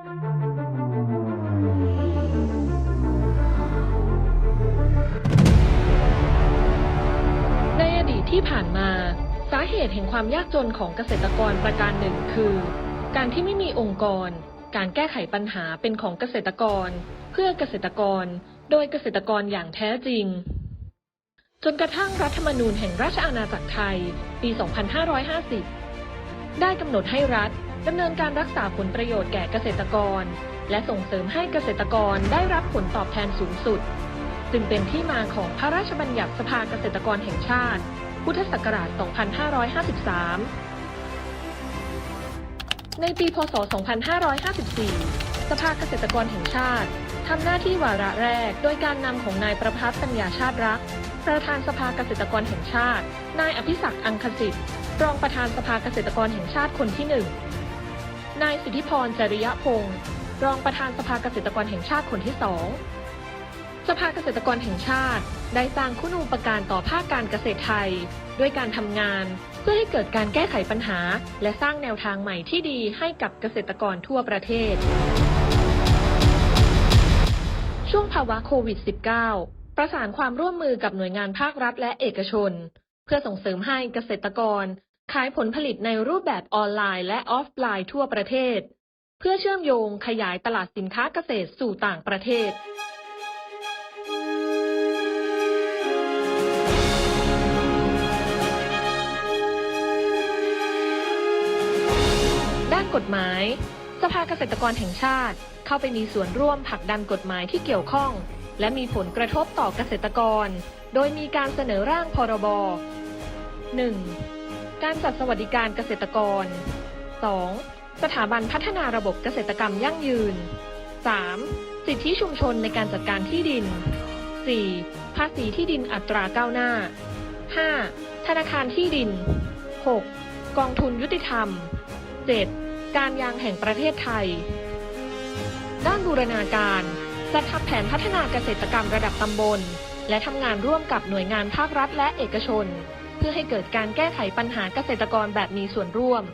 ในอดีตที่ผ่านมา สาเหตุแห่งความยากจนของเกษตรกรประการหนึ่งคือ การที่ไม่มีองค์กร การแก้ไขปัญหาเป็นของเกษตรกร เพื่อเกษตรกร โดยเกษตรกรอย่างแท้จริง จนกระทั่งรัฐธรรมนูญแห่งราชอาณาจักรไทย ปี 2550 ได้กำหนดให้รัฐ ดำเนินการรักษาผลประโยชน์แก่เกษตรกร และส่งเสริมให้เกษตรกรได้รับผลตอบแทนสูงสุด จึงเป็นที่มาของพระราชบัญญัติสภาเกษตรกรแห่งชาติ พุทธศักราช 2553 ในปีพศ 2554 สภาเกษตรกรแห่งชาติทำหน้าที่วาระแรก โดยการนำของนายประพัฒน์ปัญญาชาติรัก ประธานสภาเกษตรกรแห่งชาติ นายอภิศักดิ์อังคสิทธิ์รองประธานสภาเกษตรกรแห่งชาติคนที่หนึ่ง นายสิทธิพรจริยพงศ์รองประธานสภาเกษตรกรแห่งชาติคนที่สองสภาเกษตรกรแห่งชาติได้สร้างคุณูปการต่อภาคการเกษตรไทย ด้วยการทำงาน เพื่อให้เกิดการแก้ไขปัญหา และสร้างแนวทางใหม่ที่ดีให้กับเกษตรกรทั่วประเทศ ช่วงภาวะโควิด -19 ประสานความร่วมมือกับหน่วยงานภาครัฐและเอกชน เพื่อส่งเสริมให้เกษตรกร ขายผลผลิตในรูปแบบออนไลน์และออฟไลน์ทั่วประเทศ เพื่อเชื่อมโยงขยายตลาดสินค้าเกษตรสู่ต่างประเทศด้านกฎหมาย สภาเกษตรกรแห่งชาติ เข้าไปมีส่วนร่วมผลักดันกฎหมายที่เกี่ยวข้อง และมีผลกระทบต่อเกษตรกร โดยมีการเสนอร่างพรบ 1. การจัดสวัสดิการเกษตรกร 2. สถาบันพัฒนาระบบเกษตรกรรมยั่งยืน 3. สิทธิชุมชนในการจัดการที่ดิน 4. ภาษีที่ดินอัตราก้าวหน้า 5. ธนาคารที่ดิน 6. กองทุนยุติธรรม 7. การยางแห่งประเทศไทย ด้านบูรณาการจัดทำแผนพัฒนาเกษตรกรรมระดับตำบล และทำงานร่วมกับหน่วยงานภาครัฐและเอกชน พื่อให้เกิดการแก้ไขปัญหาเกษตรกรแบบมีส่วนร่วม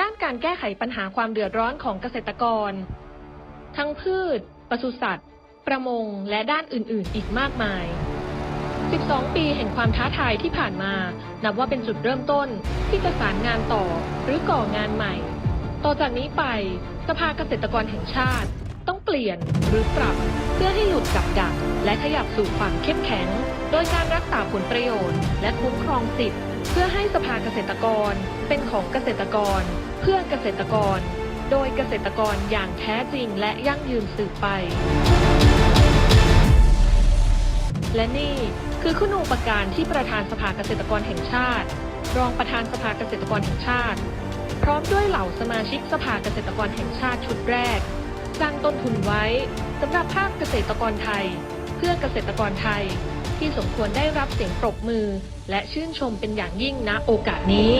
ด้านการแก้ไขปัญหาความเดือดร้อนของเกษตรกร ทั้งพืช ปศุสัตว์ ประมง และด้านอื่น ๆ อีกมากมาย 12 ปีแห่งความท้าทายที่ผ่านมา นับว่าเป็นจุดเริ่มต้นที่จะสารงานต่อหรือก่องานใหม่ ต่อจากนี้ไป สภาเกษตรกรแห่งชาติ ปลี่ยนหรือปรับ เพื่อให้หลุดกับดัก และขยับสู่ความเข้มแข็ง โดยการรักษาผลประโยชน์ และคุ้มครองสิทธิ์เพื่อให้สภาเกษตรกร เป็นของเกษตรกร เพื่อเกษตรกร โดยเกษตรกรอย่างแท้จริงและยั่งยืนสืบไป และนี่คือคุณูปการที่ประธานสภาเกษตรกรแห่งชาติ รองประธานสภาเกษตรกรแห่งชาติ พร้อมด้วยเหล่าสมาชิกสภาเกษตรกรแห่งชาติชุดแรก สร้างต้นทุนไว้สำหรับภาคเกษตรกรไทย เพื่อเกษตรกรไทยที่สมควรได้รับเสียงปรบมือ และชื่นชมเป็นอย่างยิ่งณโอกาสนี้